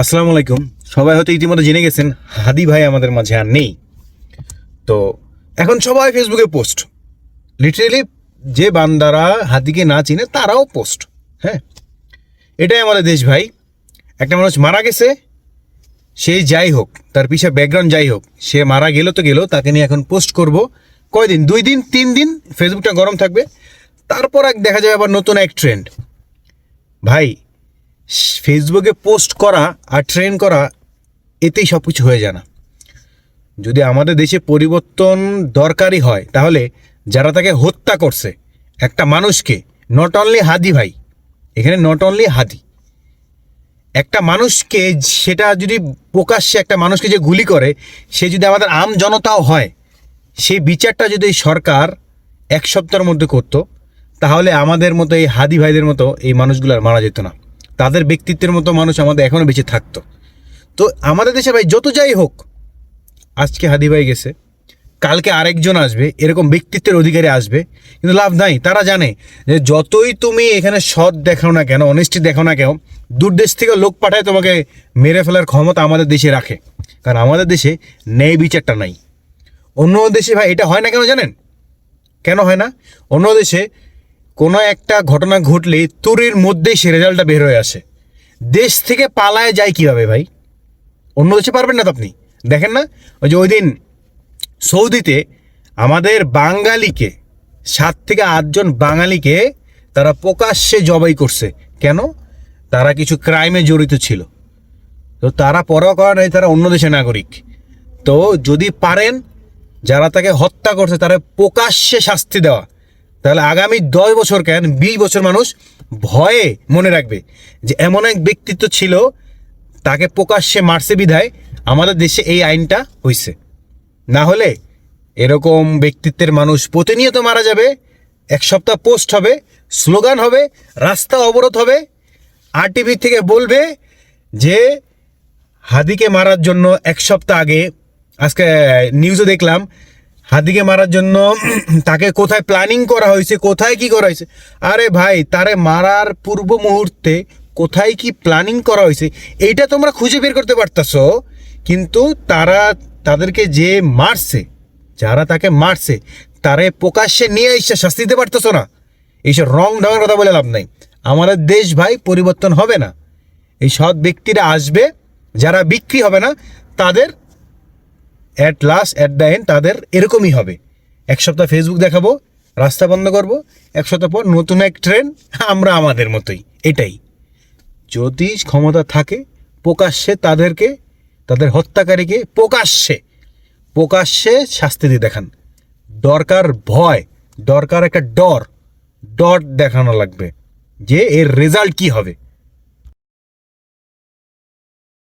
আসসালামু আলাইকুম। সবাই হয়তো ইতিমধ্যে জেনে গেছেন, হাদি ভাই আমাদের মাঝে আর নেই। তো, এখন সবাই ফেসবুকে পোস্ট লিটারেলি যে বান্দারা হাদিকে না চিনে, তারাও পোস্ট হ্যাঁ? এটাই আমাদের দেশ ভাই। একটা মানুষ মারা গেছে, সে যাই হোক, তার পিছিয়ে ব্যাকগ্রাউন্ড যাই হোক, সে মারা গেল তো গেল, তাকে নিয়ে এখন পোস্ট করব। কয়দিন? দুই দিন, তিন দিন ফেসবুকটা গরম থাকবে। তারপর এক দেখা যাবে আবার নতুন এক ট্রেন্ড ভাই ফেসবুকে পোস্ট করা আর ট্রেন করা, এতেই সব কিছু হয়ে যায় না। যদি আমাদের দেশে পরিবর্তন দরকারই হয়, তাহলে যারা তাকে হত্যা করছে, একটা মানুষকে নট অনলি হাদি ভাই, এখানে নট অনলি হাদি, একটা মানুষকে সেটা যদি প্রকাশ্যে একটা মানুষকে যে গুলি করে, সে যদি আমাদের আম জনতাও হয়, সেই বিচারটা যদি সরকার এক সপ্তাহের মধ্যে করতো, তাহলে আমাদের মতো এই হাদি ভাইদের মতো এই মানুষগুলো আর মারা যেত না। তাদের ব্যক্তিত্বের মতো মানুষ আমাদের এখনও বেঁচে থাকতো। তো আমাদের দেশে ভাই, যত যাই হোক, আজকে হাদি ভাই গেছে, কালকে আরেকজন আসবে, এরকম ব্যক্তিত্বের অধিকারী আসবে, কিন্তু লাভ নাই। তারা জানে যে যতই তুমি এখানে সৎ দেখাও না কেন অনেস্টি দেখাও না কেন, দূর দেশ থেকে লোক পাঠায় তোমাকে মেরে ফেলার ক্ষমতা আমাদের দেশে রাখে। কারণ আমাদের দেশে ন্যায় বিচারটা নাই। অন্য দেশে ভাই, এটা হয় না কেন জানেন? কেন হয় না? অন্য দেশে কোনো একটা ঘটনা ঘটলে তুরির মধ্যেই সে রেজাল্টটা বের হয়ে আসে। দেশ থেকে পালায় যায় কীভাবে ভাই? অন্য দেশে পারবেন না তো আপনি। দেখেন না, ওই যে ওই দিন সৌদিতে আমাদের বাঙালিকে, সাত থেকে আটজন বাঙালিকে তারা প্রকাশ্যে জবাই করছে। কেন? তারা কিছু ক্রাইমে জড়িত ছিল। তো তারা পরোয়া করা নাই, তারা অন্য দেশের নাগরিক। তো যদি পারেন, যারা তাকে হত্যা করছে, তারা প্রকাশ্যে শাস্তি দেওয়া। তাহলে আগামী দশ বছর কেন বিশ বছর মানুষ ভয়ে মনে রাখবে যে এমন এক ব্যক্তিত্ব ছিল, তাকে প্রকাশ্যে মারছে বিধায় আমাদের দেশে এই আইনটা হইছে। না হলে এরকম ব্যক্তিত্বের মানুষ প্রতিনিয়ত মারা যাবে, এক সপ্তাহ পোস্ট হবে, স্লোগান হবে, রাস্তা অবরোধ হবে আর টিভি থেকে বলবে যে হাদিকে মারার জন্য এক সপ্তাহ আগে, আজকে নিউজে দেখলাম হাদিকে মারার জন্য তাকে কোথায় প্ল্যানিং করা হয়েছে, কোথায় কি করা হয়েছে? আরে ভাই, তারে মারার পূর্ব মুহূর্তে কোথায় কি প্ল্যানিং করা হয়েছে, এইটা তোমরা খুঁজে বের করতে পারতাছো। কিন্তু তারা তাদেরকে যে মারছে, যারা তাকে মারছে, তারে প্রকাশ্যে নিয়ে এসে শাস্তি দিতে পারতেছো না। এইসব রং ঢঙের কথা বলে লাভ নাই। আমাদের দেশ ভাই পরিবর্তন হবে না। এই সৎ ব্যক্তিরা আসবে, যারা বিক্রি হবে না, তাদের at last at the end তাদের এরকমই হবে। এক সপ্তাহ ফেসবুক দেখাবো, রাস্তা বন্ধ করব, এক সপ্তাহ পর নতুন এক ট্রেন আমরা আমাদের মতোই, এটাই। যদি ক্ষমতা থাকে, প্রকাশ্যে তাদেরকে, তাদের হত্যাকারীকে প্রকাশ্যে প্রকাশ্যে শাস্তি দিয়ে দেখান। দরকার ভয়, দরকার একটা ডর ডট দেখানো লাগবে যে এর রেজাল্ট কি হবে।